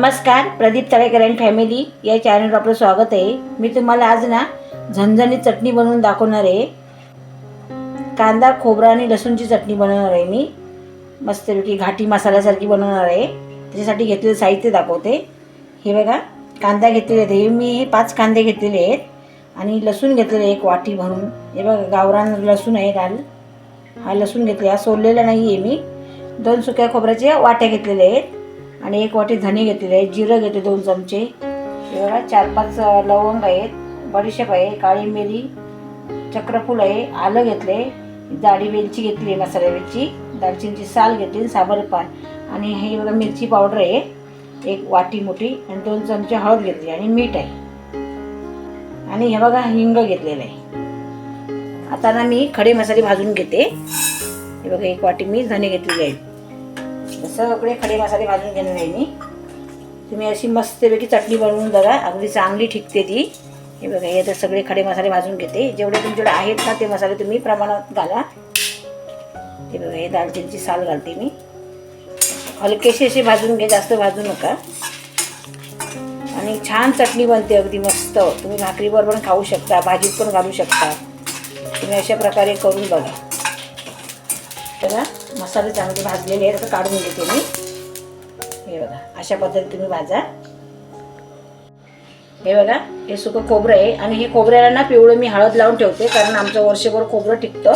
नमस्कार Pradeep Talekar and family या चॅनलवर आपलं स्वागत आहे. मी तुम्हाला आज ना झणझणीत चटणी बनवून दाखवणार आहे. कांदा खोबरा आणि लसूणची चटणी बनवणार आहे मी. मस्तपैकी घाटी मसाल्यासारखी बनवणार आहे. त्याच्यासाठी घेतलेलं साहित्य दाखवते. हे बघा कांदा घेतलेले आहेत. हे मी हे पाच कांदे घेतलेले आहेत. आणि लसूण घेतलेले आहे एक वाटी भरून. हे बघा गावरान लसूण आहे लाल. हा लसूण घेतलेला सोललेला नाही आहे मी. दोन सुक्या खोबऱ्याच्या वाट्या घेतलेल्या आहेत. आणि एक वाटी धणे घेतलेले आहे जिरं घेते दोन चमचे. हे बघा चार पाच लवंग आहेत बडीशेप आहे काळी मिरी चक्रफूल आहे आलं घेतले जाडी वेलची घेतली आहे मसाला वेलची दालचिनीची साल घेतली साबर पान. आणि हे बघा मिरची पावडर आहे एक वाटी मोठी आणि दोन चमचे हळद घेतली आणि मीठ आहे. आणि हे बघा हिंग घेतलेलं आहे. आता ना मी खडे मसाले भाजून घेते. हे बघा एक वाटी मी धणे घेतलेले आहेत. सगळे खडे मसाले भाजून घेणार आहे मी. तुम्ही अशी मस्तपैकी चटणी बनवून बघा. अगदी चांगली ठिकते ती. हे बघा हे तर सगळे खडे मसाले भाजून घेते. जेवढे तुमच्याकडे आहेत ना ते मसाले तुम्ही प्रमाणात घाला. हे बघा हे दालचिनीची साल घालते मी. हलकेशी असे भाजून घे जास्त भाजू नका. आणि छान चटणी बनते अगदी मस्त. तुम्ही भाकरीवर पण खाऊ शकता भाजीत पण घालू शकता. तुम्ही अशा प्रकारे करून बघा. बघा. मसाले चांगले भाजलेले आहेत आता काढून घेते मी. हे बघा अशा पद्धतीने तुम्ही भाजा. हे बघा हे सुकं खोबरं आहे. आणि हे खोबऱ्याला ना पिवळं मी हळद लावून ठेवते कारण आमचं वर्षभर खोबरं टिकतं.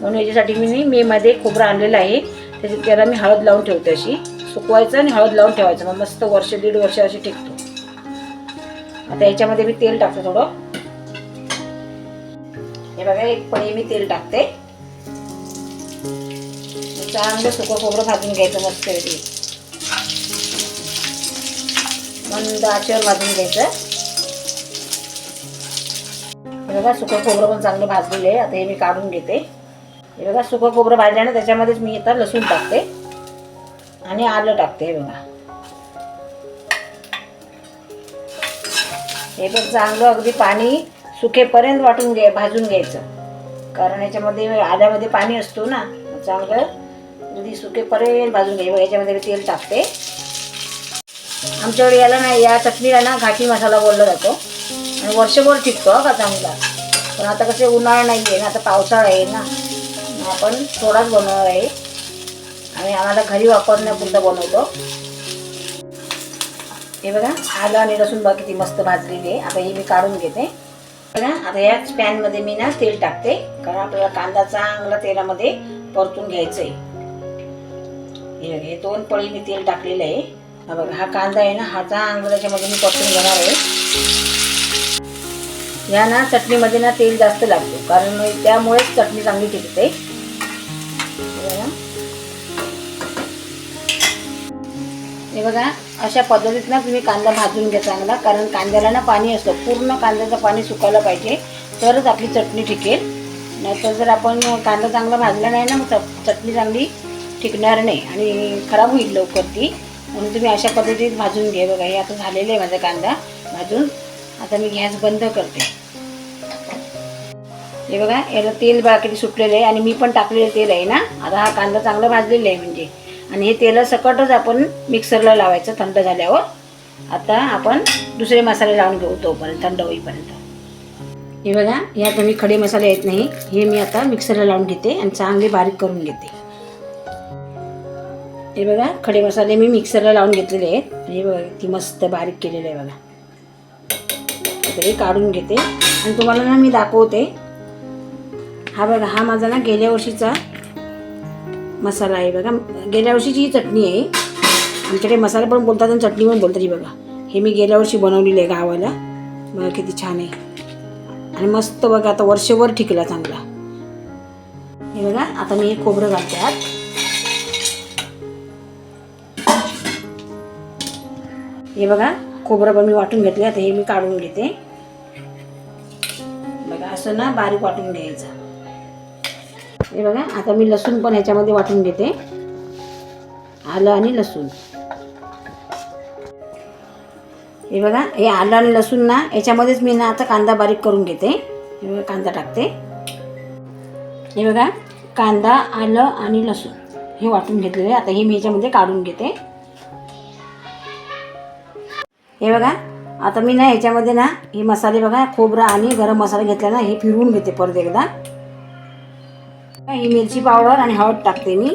म्हणून याच्यासाठी मी मेमध्ये खोबरं आणलेलं आहे. त्याच्यात त्याला मी हळद लावून ठेवते अशी. सुकवायचं आणि हळद लावून ठेवायचं. मग मस्त वर्ष दीड वर्ष अशी टिकतो. आता याच्यामध्ये मी तेल टाकते थोडं. हे बघा एक पळी मी तेल टाकते. चांगलं सुकं खोबरं भाजून घ्यायचं मस्त मंद आचेवर भाजून घ्यायचं. बघा सुकं खोबरं पण चांगलं भाजलेलं आहे. आता हे मी काढून घेते. हे बघा सुकं खोबरं भाजल्यानं त्याच्यामध्येच मी आता लसूण टाकते. आणि आलं टाकते हे बघा. हे पण चांगलं अगदी पाणी सुकेपर्यंत वाटून घ्या भाजून घ्यायचं. कारण याच्यामध्ये आल्यामध्ये पाणी असतो ना चांगलं अगदी सुकेपर्यंत भाजून घ्या याच्यामध्ये मी तेल टाकते. आमच्याकडे याला ना या चटणीला ना घाटी मसाला बोलला जातो. आणि वर्षभर टिकतो हा का चांगला. पण आता कसे उन्हाळा नाही आहे ना आता पावसाळा आहे ना. आपण थोडाच बनवणार आहे. आणि आम्हाला घरी वापरण्यापुरता बनवतो. हे बघा आलं आणि लसूण बघा किती मस्त भाजलेली आहे. आता ही मी काढून घेते. बघा आता याच पॅनमध्ये मी ना तेल टाकते. कारण आपल्याला कांदा चांगला तेलामध्ये परतून घ्यायचं आहे हे बघा हे दोन पळी मी तेल टाकलेलं आहे. हा बघा हा कांदा आहे ना हा चांगला त्याच्यामध्ये मी परतून घेणार आहे. या ना चटणीमध्ये ना तेल जास्त लागतो कारण त्यामुळेच चटणी चांगली टिकते. हे बघा. अशा पद्धतीत ना तुम्ही कांदा भाजून घ्या चांगला कारण कांद्याला ना पाणी असतं. पूर्ण कांद्याचं पाणी सुकायला पाहिजे तरच आपली चटणी टिकेल. नाहीतर जर आपण कांदा चांगला भाजला नाही ना मग चटणी चांगली टिकणार नाही आणि खराब होईल लवकर ती. म्हणून तुम्ही अशा पद्धतीत भाजून घ्या. बघा हे आता झालेलं आहे माझा कांदा. भाजून आता मी गॅस बंद करते. हे बघा याला तेल बघा किती सुटलेलं आहे आणि मी पण टाकलेलं तेल आहे ना. आता हा कांदा चांगला भाजलेला आहे म्हणजे. आणि हे तेला सकटच आपण मिक्सरला लावायचं थंड झाल्यावर. आता आपण दुसरे मसाले लावून घेऊ तोपर्यंत थंड होईपर्यंत. हे बघा यात मी खडे मसाले येत नाही हे मी आता मिक्सरला लावून घेते आणि चांगले बारीक करून घेते. हे बघा खडे मसाले मी मिक्सरला लावून घेतलेले आहेत. हे बघा ती मस्त बारीक केलेले आहे बघा. आता हे काढून घेते. आणि तुम्हाला ना मी दाखवते. हा बघा हा माझा ना गेल्या वर्षीचा मसाला आहे बघा. गेल्या वर्षीची ही चटणी आहे. आमच्याकडे मसाला पण बोलतात आणि चटणी पण बोलतात ही बघा. हे मी गेल्या वर्षी बनवलेली आहे गावाला. बघा किती छान आहे. आणि मस्त बघा आता वर्षभर टिकला चांगला. हे बघा आता मी हे खोबरं घालते आत. हे बघा खोबरं पण मी वाटून घेतले आता हे मी काढून घेते. बघा असं ना बारीक वाटून घ्यायचं. हे बघा आता मी लसूण पण ह्याच्यामध्ये वाटून घेते. आलं आणि लसूण. हे बघा हे आलं आणि लसूण ना याच्यामध्येच मी ना आता कांदा बारीक करून घेते. हे बघा कांदा टाकते. हे बघा कांदा आलं आणि लसूण हे वाटून घेतलेले आता हे मी ह्याच्यामध्ये काढून घेते. हे बघा आता मी ना ह्याच्यामध्ये ना हे मसाले बघा खोबरा आणि गरम मसाला घेतला ना हे फिरवून घेते परत एकदा. ही मिरची पावडर आणि हळद टाकते मी.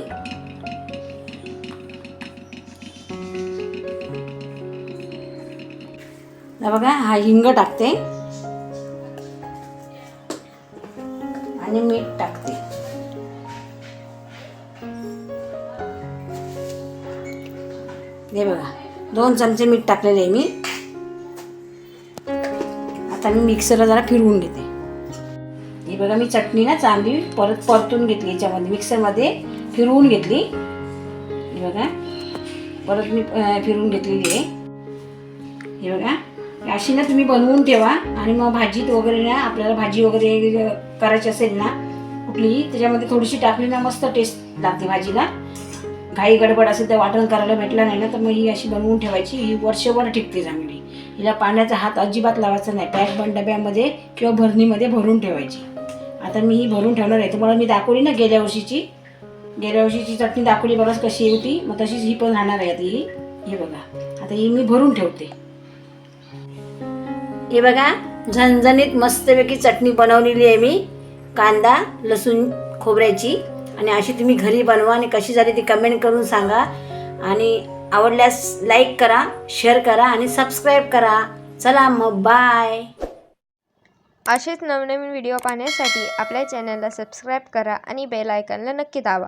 बघा हा हिंग टाकते. आणि मीठ टाकते. हे बघा. दोन चमचे मीठ टाकलेले आहे मी. आता मी मिक्सरला जरा फिरवून घेते. हे बघा मी चटणी ना चांगली परत परतून घेतली याच्यामध्ये मिक्सरमध्ये फिरवून घेतली. हे बघा परत मी फिरवून घेतलेली आहे. हे बघा अशी ना तुम्ही बनवून ठेवा आणि मग भाजीत वगैरे ना आपल्याला भाजी वगैरे करायची असेल ना कुठलीही त्याच्यामध्ये थोडीशी टाकली ना मस्त टेस्ट लागते भाजीला. घाई गडबड असेल तर वाटण करायला भेटला नाही ना तर मग ही अशी बनवून ठेवायची. ही वर्षभर टिकते चांगली. हिला पाण्याचा हात अजिबात लावायचा नाही. पॅक बंद डब्यामध्ये किंवा भरणीमध्ये भरून ठेवायची. आता मी ही भरून ठेवणार आहे. तुम्हाला मी दाखवली ना गेल्या वर्षीची? गेल्या वर्षीची चटणी दाखवली बघाच कशी होती. मग तशीच ही पण राहणार आहे आता ही. हे बघा. आता ही मी भरून ठेवते. हे बघा. झणझणीत मस्तपैकी चटणी बनवलेली आहे मी. कांदा लसूण खोबऱ्याची. आणि अशी तुम्ही घरी बनवा आणि कशी झाली ती कमेंट करून सांगा. आणि आवडल्यास लाईक करा शेअर करा आणि सबस्क्राईब करा. चला मग बाय असेच नवनवीन व्हिडिओ पाहण्यासाठी आपल्या चॅनलला सबस्क्राईब करा आणि बेल आयकनला नक्की दावा